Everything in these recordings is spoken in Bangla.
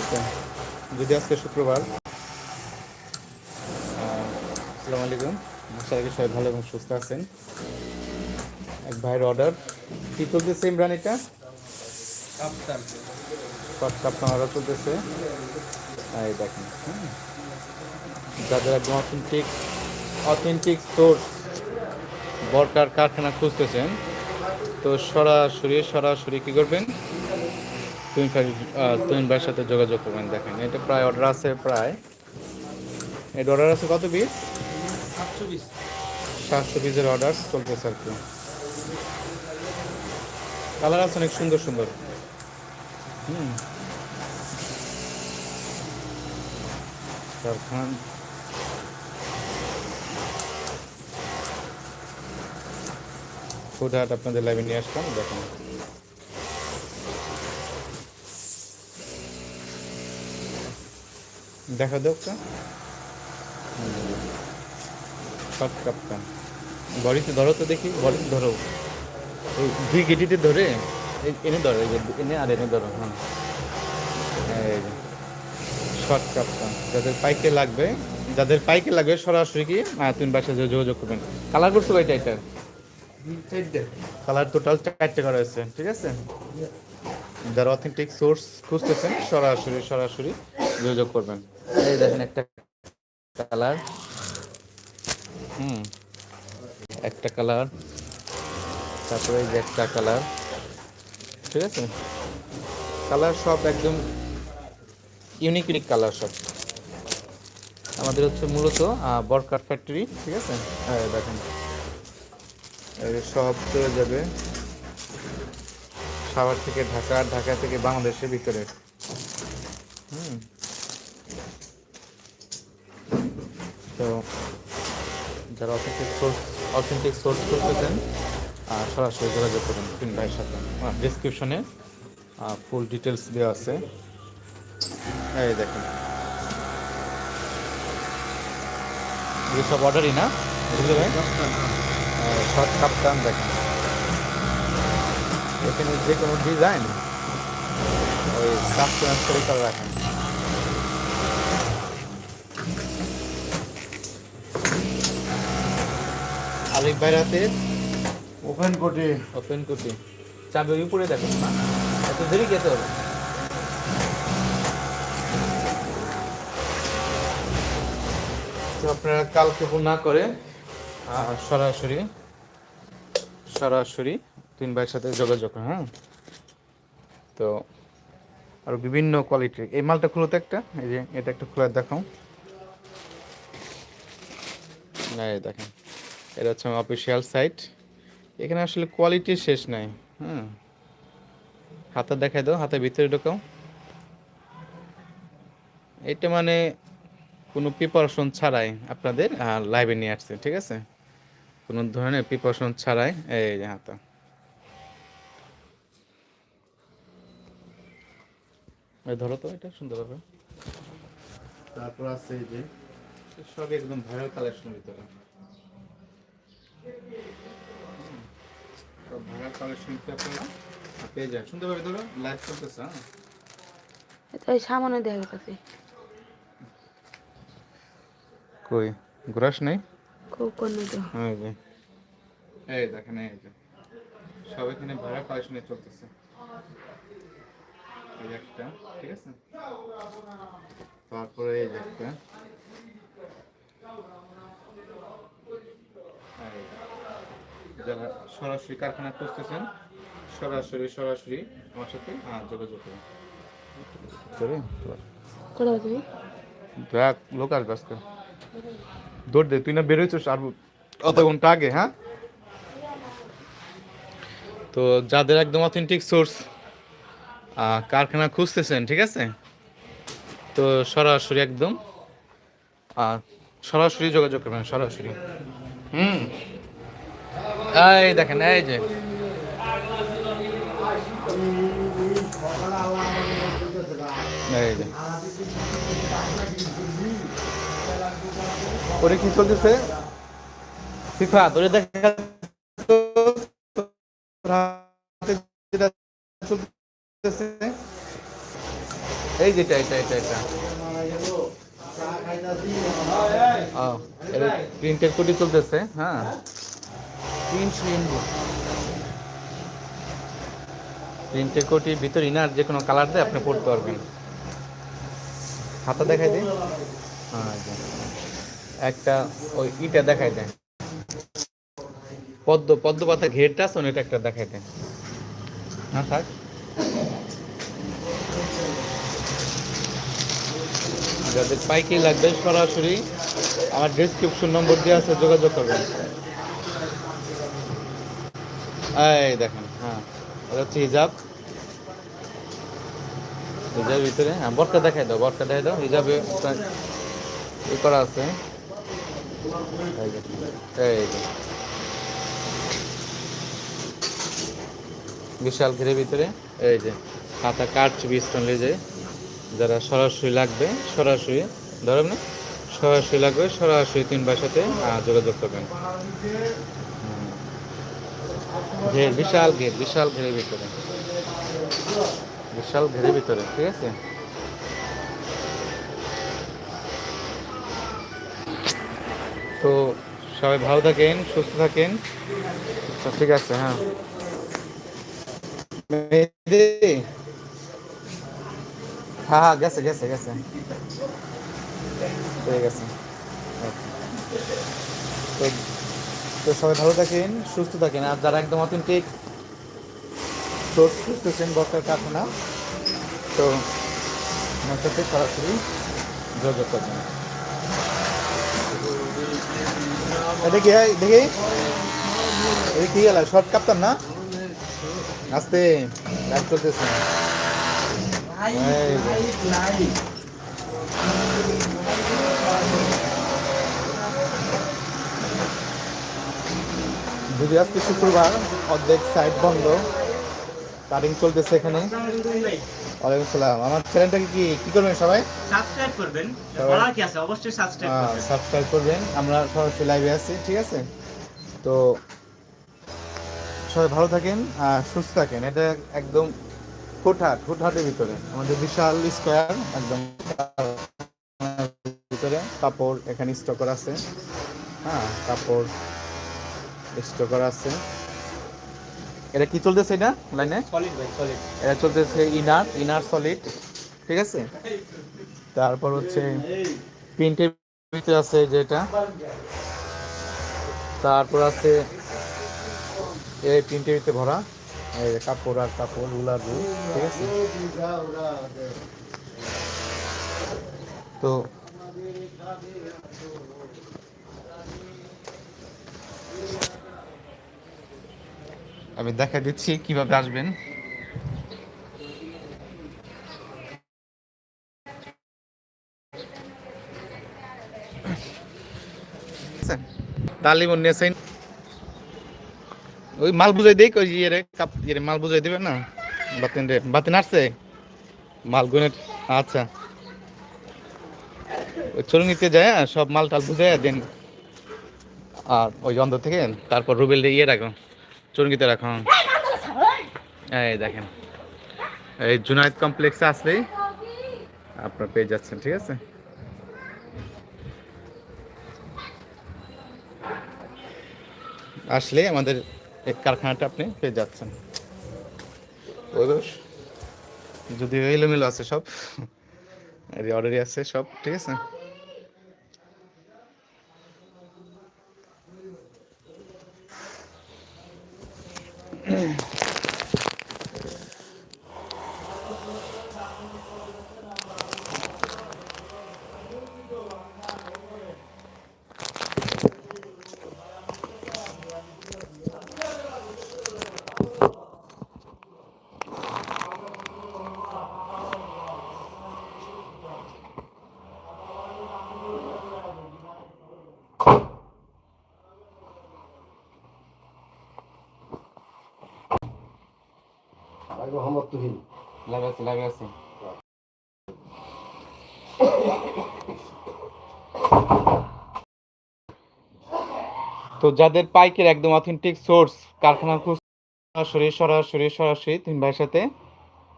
আছে? যদি আজকে শুক্রবার। আসসালামু আলাইকুম। আশা সবাই ভালো এবং সুস্থ আছেন। এক ভাইয়ের অর্ডার কি চলতেছে ইমরান এটা? কাপটা অর্ডার চলতেছে। এই দেখেন। যাদের একদম অথেন্টিক অথেন্টিক সোর্স বরকার কারখানা খুঁজতেছেন, তো সরাসরি সরাসরি কী করবেন? তুমিন তুমিন ভাইয়ের সাথে যোগাযোগ করবেন, দেখেন। এটা প্রায় অর্ডার আছে, প্রায়। এটা অর্ডার আছে কত পিস সাতশো পিসের অর্ডার চলতেছে আর কি। কালার আছে অনেক সুন্দর সুন্দর। হুম। কারখান ফুড হাট আপনাদের লাইভে নিয়ে আসলাম, দেখুন। দেখা দাও একটা সব কাপটা বডিতে ধরো তো দেখি বডিতে ধরো। এই দুই গেটিতে ধরে এই এনে ধরো এই এনে আর এনে ধরো হ্যাঁ। শর্ট কাপটা যাদের পাইকে লাগবে যাদের পাইকে লাগবে সরাসরি কি তুমি যেয়ে যোগাযোগ করবেন। কালার করছ কয়টা এটা? কালার টোটাল চারটে করা হয়েছে ঠিক আছে? যারা অথেন্টিক সোর্স খুঁজতেছেন সরাসরি সরাসরি যোগাযোগ করবেন। এই দেখেন একটা কালার। হুম, একটা কালার, তারপরে এই যে একটা কালার। ঠিক আছে? কালার সব একদম ইউনিক ইউনিক কালার সব। আমাদের হচ্ছে মূলত বরকার ফ্যাক্টরি ঠিক আছে? হ্যাঁ দেখেন। সব চলে যাবে সাভার থেকে ঢাকা ঢাকা থেকে বাংলাদেশের ভিতরে। হুম। তো যারা অথেন্টিক সোর্স অথেন্টিক সোর্স করতেছেন সরাসরি যোগাযোগ করুন তিন ভাইয়ের সাথে। ডিসক্রিপশনে ফুল ডিটেলস দেওয়া আছে। এই দেখেন। সব অর্ডারই না? বুঝলে ভাই শর্ট কাপ্তান দেখেন। এখানে যে কোনো ডিজাইন ওই কাস্টমাইজ করে করে রাখেন। আরেক ভাইয়ের হাতে ওপেন কোটি। ওপেন করতে চাবি উপরে দেখো। এত দেরি খেতে হবে? তো আপনারা কালকে না করে সরাসরি সরাসরি তিন ভাইয়ের সাথে যোগাযোগ হ্যাঁ? তো আরও বিভিন্ন কোয়ালিটির এই মালটা খুলো তো একটা। এই যে এটা একটা খুলে দেখাও। এই দেখেন। এটা হচ্ছে আমার অফিসিয়াল সাইট এখানে আসলে কোয়ালিটির শেষ নাই হ্যাঁ হাতে দেখাই দাও হাতের ভিতরে ঢোকাও। এটা মানে কোনো প্রিপারেশন ছাড়াই আপনাদের লাইভে নিয়ে আসছে, ঠিক আছে? কোনো ধরনের প্রিপারেশন ছাড়াই, এই যে হাতে। ধরো তো, এটা সুন্দর সুন্দরভাবে। তারপর আছে এই যে সব একদম ভাইরাল কালেকশনের ভিতরে। সব ভাইরাল কালেকশন কি আপনারা পেয়ে যান। সুন্দরভাবে ধরো লাইভ চলতেছে হ্যাঁ? এটা সামনে দেখা গেছে। কই? ঘোরাস নেই? খুব কোনো এই দেখেন এই যে। সব এখানে ভাড়া কালেকশনে চলতেছে। এই একটা ঠিক আছে? তারপরে এই একটা এই যে। যারা সরাসরি কারখানা করতেছেন সরাসরি সরাসরি আমার সাথে যোগাযোগ করুন। লোক আসবে আজকে। দৌড় দে তুই না বেরোইছিস আর অত ঘণ্টা আগে হ্যাঁ? তো যাদের একদম অথেন্টিক সোর্স কারখানা খুঁজতেছেন ঠিক আছে? তো সরাসরি একদম সরাসরি যোগাযোগ করবেন সরাসরি। হুম। এই দেখেন এই যে। ওরে কি চলতেছে? ফিফা তোরে দেখা। এই যেটা এটা এটা এটা প্রিন্টের কোটি চলতেছে হ্যাঁ। প্রিন্ট প্রিন্টের কোটি ভিতর ইনার যে কোনো কালার দিয়ে আপনি পড়তে পারবেন। হাতা দেখাই দিন হ্যাঁ এই একটা ওই ইটা দেখাই দেন পদ্ম পদ্ম পাতা ঘেরটা আছে না, এটা একটা দেখাই দেন হ্যাঁ থাক। যাদের পাইকারি লাগবে সরাসরি আমার ডেসক্রিপশন নম্বর দেওয়া আছে যোগাযোগ করবেন। এই দেখেন হ্যাঁ এটা হচ্ছে হিজাব। হিজাবের ভিতরে হ্যাঁ বটকা দেখাই দাও বটকা দেখাই দাও। হিজাবে ই করা আছে। এই বিশাল ঘেরের ভিতরে, এই যে খাতা কাটছে স্টোন লেজে, যারা সরাসরি লাগবে, সরাসরি, ধরেন না, সরাসরি লাগবে, সরাসরি তিন সাথে যোগাযোগ করবেন। ঘের বিশাল ঘের বিশাল ঘেরের ভিতরে। বিশাল ঘেরের ভিতরে ঠিক আছে? তো সবাই ভালো থাকেন সুস্থ থাকেন। আচ্ছা, ঠিক আছে হ্যাঁ। হ্যাঁ হ্যাঁ গেছে গেছে গেছে। ঠিক আছে। তো সবাই ভালো থাকেন, সুস্থ থাকেন। আর যারা একদম অথেন্টিক সোর্স খুঁজতেছেন বর্কার কারখানা, তো আমার সাথে সরাসরি যোগাযোগ করবেন। দেখি, এই দেখি। এই কি গেল শর্ট কাপতাম না? আস্তে লাইভ চলতেছে যদি আজকে শুক্রবার অর্ধেক সাইড বন্ধ কাটিং চলতেছে এখানে। ওয়ালাইকুম সালাম আমার চ্যানেলটাকে কি কি করবেন সবাই? সাবস্ক্রাইব করবেন। বলার কি আছে? অবশ্যই সাবস্ক্রাইব করবেন। সাবস্ক্রাইব করবেন। আমরা সরাসরি লাইভে আছি ঠিক আছে? তো সবাই ভালো থাকেন আর সুস্থ থাকেন। এটা একদম হুটহাট হুটহাটের ভিতরে। আমাদের বিশাল স্কোয়ার একদম ভিতরে। কাপড় এখানে স্টক করা আছে। হ্যাঁ কাপড় স্টক করা আছে। এটা কি চলতেছে এটা লাইনে? সলিড ভাই সলিড এটা চলতেছে ইনার ইনার সলিড ঠিক আছে? তারপর হচ্ছে প্রিন্টের ভিতরে আছে যেটা। তারপর আছে এই প্রিন্টের ভিতরে ভরা। এই যে কাপড় আর কাপড় রুল আর রুল ঠিক আছে? তো আমি দেখা দিচ্ছি, কীভাবে আসবেন? তালিমন নিয়েছেন ওই মাল বুঝাই দেই, কই ইয়ে রে কাপ ইয়ে মাল বুঝাই দিবেন না? বাতিন রে, বাতিন আসছে? মাল গুনে আচ্ছা। ওই চরুনিতে যায়, সব মাল টাল বুঝাই দেন। আর ওই অন্ধ থেকে, তারপর রুবেল ইয়ে রাখো। চরুনিতে রাখো। এই দেখেন। এই জুনাইদ কমপ্লেক্সে আসলেই আপনার পেয়ে যাচ্ছেন, ঠিক আছে? আসলে আমাদের কারখানাটা আপনি পেয়ে যাচ্ছেন। যদি এলোমেলো আছে সব। অর্ডারই আছে সব, ঠিক আছে? তো যাদের পাইকের একদম অথেন্টিক সোর্স কারখানা সরাসরি সরাসরি সরাসরি তিন ভাইয়ের সাথে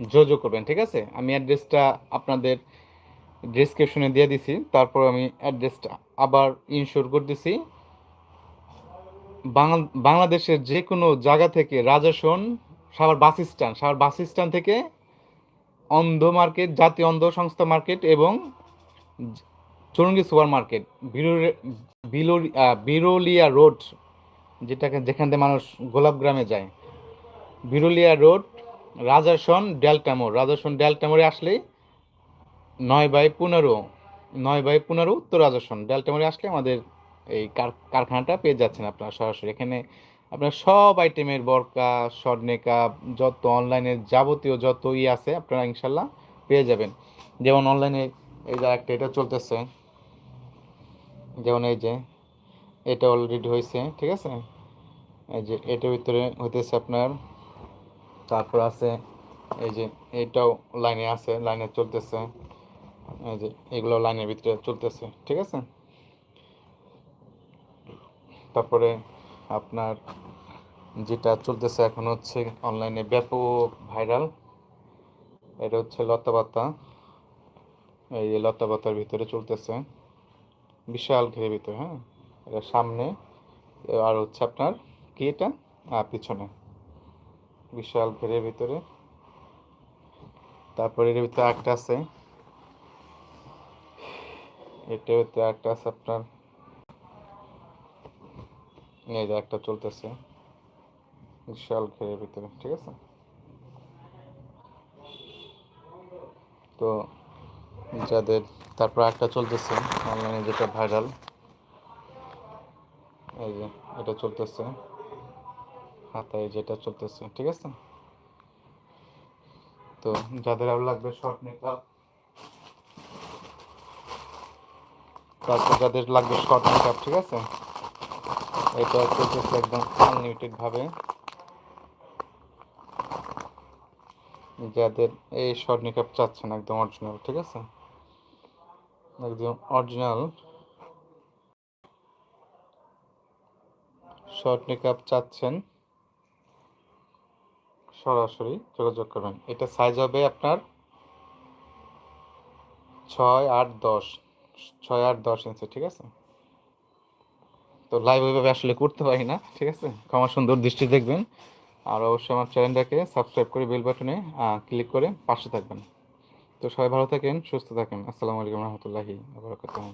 যোগাযোগ করবেন, ঠিক আছে? আমি অ্যাড্রেসটা আপনাদের ডিসক্রিপশনে দিয়ে দিছি, তারপর আমি অ্যাড্রেসটা আবার ইনশোর করে দিছি বাংলাদেশের যে কোনো জায়গা থেকে Rajason Savar bus stand, Savar bus stand থেকে অন্ধ মার্কেট, জাতীয় অন্ধ সংস্থা মার্কেট এবং চরঙ্গি সুপার মার্কেট বিরোলিয়া রোড, যেটাকে যেখান থেকে মানুষ গোলাপ গ্রামে যায়। বিরুলিয়া রোড রাজাসন ডেল্টামোর রাজাসন ডেল্টামোরে আসলেই নয় বাই পনেরো, নয় বাই পনেরো উত্তর রাজাসন ডেল্টামোরে আসলে আমাদের এই কারখানাটা পেয়ে যাচ্ছেন আপনারা সরাসরি। এখানে আপনার সব আইটেমের বরকা, শর্ট মেকআপ, যত অনলাইনের যাবতীয় যত ই আছে আপনারা ইনশাল্লাহ পেয়ে যাবেন। যেমন অনলাইনে এই যে একটা এটা চলতেছে। যেমন এই যে, এটা অলরেডি হয়েছে, ঠিক আছে? এই যে, এটার ভিতরে হইতেছে আপনার, তারপর আছে, এই যে, এটাও লাইনে আছে লাইনে চলতেছে। এই যে, এগুলো লাইনের ভিতরে চলতেছে, ঠিক আছে? তারপরে আপনার যেটা চলতেছে এখন হচ্ছে অনলাইনে ব্যাপক ভাইরাল এটা হচ্ছে লতা পাতা। এই যে লতা পাতার ভিতরে চলতেছে। বিশাল ঘেরের ভিতরে হ্যাঁ? এটা সামনে, আর হচ্ছে আপনার কি এটা? পিছনে। বিশাল ঘেরের ভিতরে। তারপরে এর ভিতরে একটা আছে। এটা ভিতরে একটা আছে আপনার এই যে একটা চলতেছে। বিশাল ঘেরের ভিতরে, ঠিক আছে? তো যাদের, তারপর একটা চলতেছে অনলাইনে যেটা ভাইরাল এই যে এটা চলতেছে, হাতায় যেটা চলতেছে, ঠিক আছে? তো যাদের আরও লাগবে শর্ট মেকআপ তারপর যাদের লাগবে শর্ট মেকআপ ঠিক আছে? এটা চলতেছে একদম আনলিমিটেড ভাবে। যাদের এই শর্ট মেকআপ চাচ্ছেন একদম অরিজিনাল ঠিক আছে? একদম অরিজিনাল শর্ট মেকআপ চাচ্ছেন, সরাসরি যোগাযোগ করবেন। এটা সাইজ হবে আপনার ছয় আট দশ, ছয় আট দশ ইঞ্চি ঠিক আছে? তো লাইভ ওইভাবে আসলে করতে পারি না, ঠিক আছে? ক্ষমা সুন্দর দৃষ্টি দেখবেন। আর অবশ্যই আমার চ্যানেলটাকে সাবস্ক্রাইব করে বেল বাটনে ক্লিক করে পাশে থাকবেন। তো সবাই ভালো থাকেন, সুস্থ থাকেন। আসসালামু আলাইকুম রহমতুল্লাহি আবরাকাতুহ